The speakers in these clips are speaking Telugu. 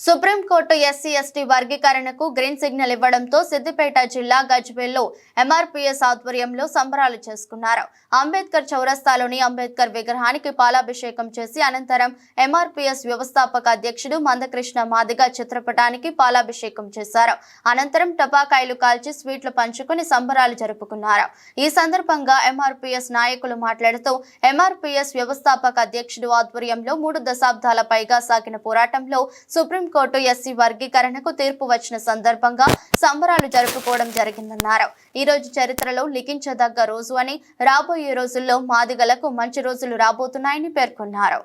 సుప్రీంకోర్టు ఎస్సీ ఎస్టీ వర్గీకరణకు గ్రీన్ సిగ్నల్ ఇవ్వడంతో సిద్దిపేట జిల్లా గజ్వేల్లో ఎంఆర్పీఎస్ ఆధ్వర్యంలో సంబరాలు చేసుకున్నారు. అంబేద్కర్ చౌరస్తాలోని అంబేద్కర్ విగ్రహానికి పాలాభిషేకం చేసి అనంతరం ఎంఆర్పీఎస్ వ్యవస్థాపక అధ్యక్షుడు మందకృష్ణ మాదిగ చిత్రపటానికి పాలాభిషేకం చేశారు. అనంతరం టపాకాయలు కాల్చి స్వీట్లు పంచుకుని సంబరాలు జరుపుకున్నారు. ఈ సందర్భంగా ఎంఆర్పీఎస్ నాయకులు మాట్లాడుతూ ఎంఆర్పీఎస్ వ్యవస్థాపక అధ్యక్షుడు ఆధ్వర్యంలో మూడు దశాబ్దాల పైగా సాగిన పోరాటంలో సుప్రీం సుప్రీంకోర్టు ఎస్సీ వర్గీకరణకు తీర్పు వచ్చిన సందర్భంగా సంబరాలు జరుపుకోవడం జరిగిందన్నారు ఈ రోజు చరిత్రలో లిఖించదగ్గ రోజు అని రాబోయే రోజుల్లో మాదిగలకు మంచి రోజులు రాబోతున్నాయని పేర్కొన్నారు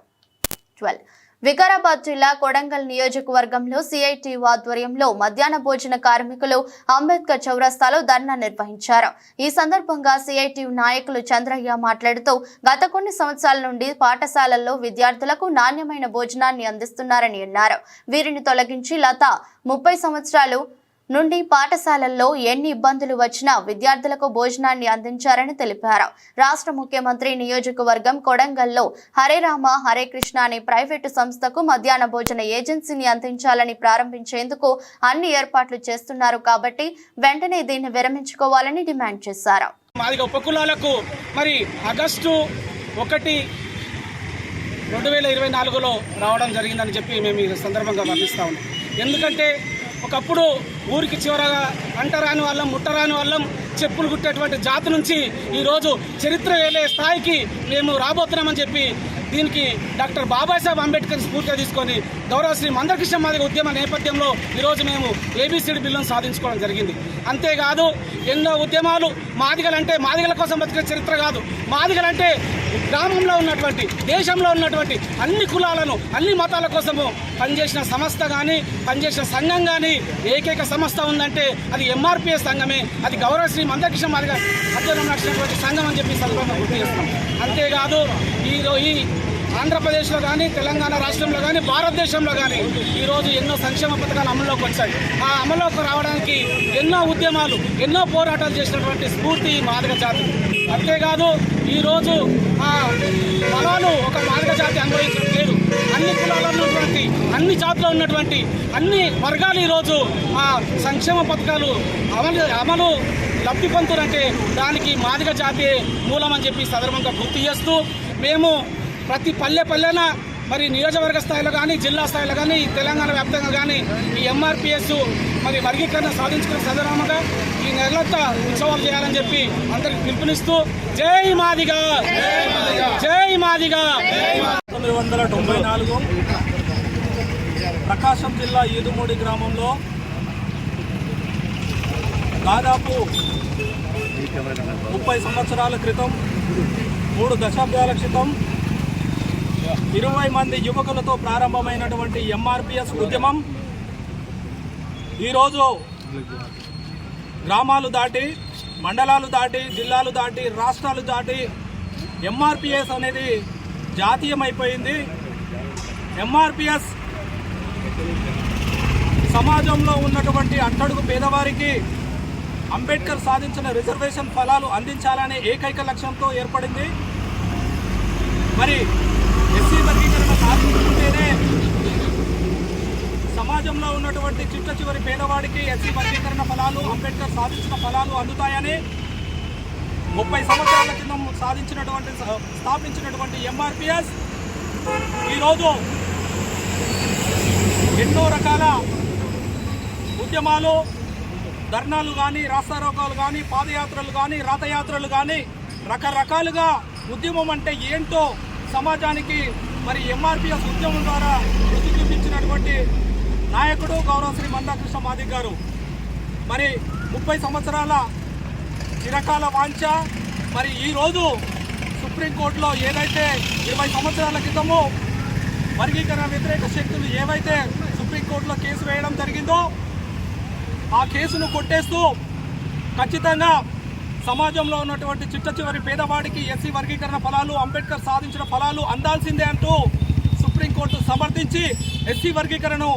12. వికారాబాద్ జిల్లా కొడంగల్ నియోజకవర్గంలో సిఐటియు ఆధ్వర్యంలో మధ్యాహ్న భోజన కార్మికులు అంబేద్కర్ చౌరస్తాలో ధర్నా నిర్వహించారు. ఈ సందర్భంగా సిఐటియు నాయకులు చంద్రయ్య మాట్లాడుతూ గత కొన్ని సంవత్సరాల నుండి పాఠశాలల్లో విద్యార్థులకు నాణ్యమైన భోజనాన్ని అందిస్తున్నారని అన్నారు. వీరిని తొలగించి లత ముప్పై సంవత్సరాలు నుండి పాఠశాలల్లో ఎన్ని ఇబ్బందులు వచ్చినా విద్యార్థులకు భోజనాన్ని అందించారని తెలిపారు. రాష్ట్ర ముఖ్యమంత్రి నియోజకవర్గం కొడంగల్లో హరే రామ హరే కృష్ణ అనే ప్రైవేటు సంస్థకు మధ్యాహ్న భోజన ఏజెన్సీని అందించాలని ప్రారంభించేందుకు అన్ని ఏర్పాట్లు చేస్తున్నారు కాబట్టి వెంటనే దీన్ని విరమించుకోవాలని డిమాండ్ చేశారు. మాదిగ ఉపకులాలకు మరి ఆగస్టు ఒకటి రెండు వేల ఇరవై నాలుగులో రావడం జరిగిందని చెప్పి మేము ఈ సందర్భంగా వర్ణిస్తా ఉన్నాం. ఎందుకంటే ఒకప్పుడు ఊరికి చివరగా అంటరాని వాళ్ళం ముట్టరాని వాళ్ళం చెప్పులు కుట్టేటువంటి జాతి నుంచి ఈరోజు చరిత్ర వేలే స్థాయికి మేము రాబోతున్నామని చెప్పి దీనికి డాక్టర్ బాబాసాహెబ్ అంబేద్కర్ స్ఫూర్తిగా తీసుకొని గౌరవ శ్రీ మందకృష్ణ మాదిగ ఉద్యమ నేపథ్యంలో ఈరోజు మేము ఏబీసీడి బిల్లును సాధించుకోవడం జరిగింది. అంతేకాదు ఎన్నో ఉద్యమాలు మాదిగలంటే మాదిగల కోసం బతికే చరిత్ర కాదు. మాదిగలంటే గ్రామంలో ఉన్నటువంటి దేశంలో ఉన్నటువంటి అన్ని కులాలను అన్ని మతాల కోసము పనిచేసిన సంస్థ కానీ పనిచేసిన సంఘం కానీ ఏకైక సంస్థ ఉందంటే అది ఎంఆర్పిఎస్ సంఘమే. అది గౌరవ శ్రీ మందకృష్ణ మాదిగ అధ్యయనం నడిచినటువంటి సంఘం అని చెప్పి సందర్భంగా గుర్తు చేస్తున్నాం. అంతేకాదు ఈరోజు ఈ ఆంధ్రప్రదేశ్లో కానీ తెలంగాణ రాష్ట్రంలో కానీ భారతదేశంలో కానీ ఈరోజు ఎన్నో సంక్షేమ పథకాలు అమల్లోకి వచ్చాయి. ఆ అమల్లోకి రావడానికి ఎన్నో ఉద్యమాలు ఎన్నో పోరాటాలు చేసినటువంటి స్ఫూర్తి ఈ మాదిగ జాతి. అంతేకాదు ఈరోజు ఆ ఫలాలు ఒక మాదిగ జాతి అనుభవించడం లేదు. అన్ని కులాల్లో ఉన్నటువంటి అన్ని జాతుల్లో ఉన్నటువంటి అన్ని వర్గాలు ఈరోజు ఆ సంక్షేమ పథకాలు అమలు అమలు లబ్ధి పొందుతారంటే దానికి మాదిగ జాతి మూలమని చెప్పి సందర్భంగా గుర్తు చేస్తూ మేము ప్రతి పల్లె పల్లెన మరి నియోజకవర్గ స్థాయిలో కానీ జిల్లా స్థాయిలో కానీ తెలంగాణ వ్యాప్తంగా కానీ ఈ ఎంఆర్పిఎస్ మరి వర్గీకరణ సాధించుకున్న సందర్భంగా ఈ నెలంతా ఉత్సవాలు చేయాలని చెప్పి అందరికి పిలుపునిస్తూ జై మాదిగా! జై మాదిగా! పంతొమ్మిది వందల తొంభై నాలుగు ప్రకాశం జిల్లా ఈదుమూడి గ్రామంలో దాదాపు ముప్పై సంవత్సరాల క్రితం మూడు దశాబ్దాల క్రితం ఇరవై మంది యువకులతో ప్రారంభమైనటువంటి ఎంఆర్పిఎస్ ఉద్యమం ఈరోజు గ్రామాలు దాటి మండలాలు దాటి జిల్లాలు దాటి రాష్ట్రాలు దాటి ఎంఆర్పిఎస్ అనేది జాతీయమైపోయింది. ఎంఆర్పిఎస్ సమాజంలో ఉన్నటువంటి అట్టడుగు పేదవారికి అంబేద్కర్ సాధించిన రిజర్వేషన్ ఫలాలు అందించాలనే ఏకైక లక్ష్యంతో ఏర్పడింది. మరి ఎస్సీ వర్గీకరణ సాధించుకుంటేనే సమాజంలో ఉన్నటువంటి చిట్ట చివరి పేదవాడికి ఎస్సీ వర్గీకరణ ఫలాలు అంబేద్కర్ సాధించిన ఫలాలు అందుతాయని ముప్పై సంవత్సరాల క్రితం సాధించినటువంటి స్థాపించినటువంటి ఎంఆర్పిఎస్. ఈరోజు ఎన్నో రకాల ఉద్యమాలు ధర్నాలు కానీ రాస్తారోకాలు కానీ పాదయాత్రలు కానీ రథయాత్రలు కానీ రకరకాలుగా ఉద్యమం అంటే ఏంటో సమాజానికి మరి ఎంఆర్పిఎస్ ఉద్యమం ద్వారా రుచి చూపించినటువంటి నాయకుడు గౌరవ శ్రీ మందాకృష్ణ మాదిక్ గారు. మరి ముప్పై సంవత్సరాల చిరకాల వాంఛ. మరి ఈరోజు సుప్రీంకోర్టులో ఏదైతే ఇరవై సంవత్సరాల క్రితము వర్గీకరణ వ్యతిరేక శక్తులు ఏవైతే సుప్రీంకోర్టులో కేసు వేయడం జరిగిందో ఆ కేసును కొట్టేస్తూ ఖచ్చితంగా సమాజంలో ఉన్నటువంటి చిట్ట చివరి పేదవాడికి ఎస్సీ వర్గీకరణ ఫలాలు అంబేద్కర్ సాధించిన ఫలాలు అందాల్సిందే అంటూ సుప్రీంకోర్టు సమర్థించి ఎస్సీ వర్గీకరణను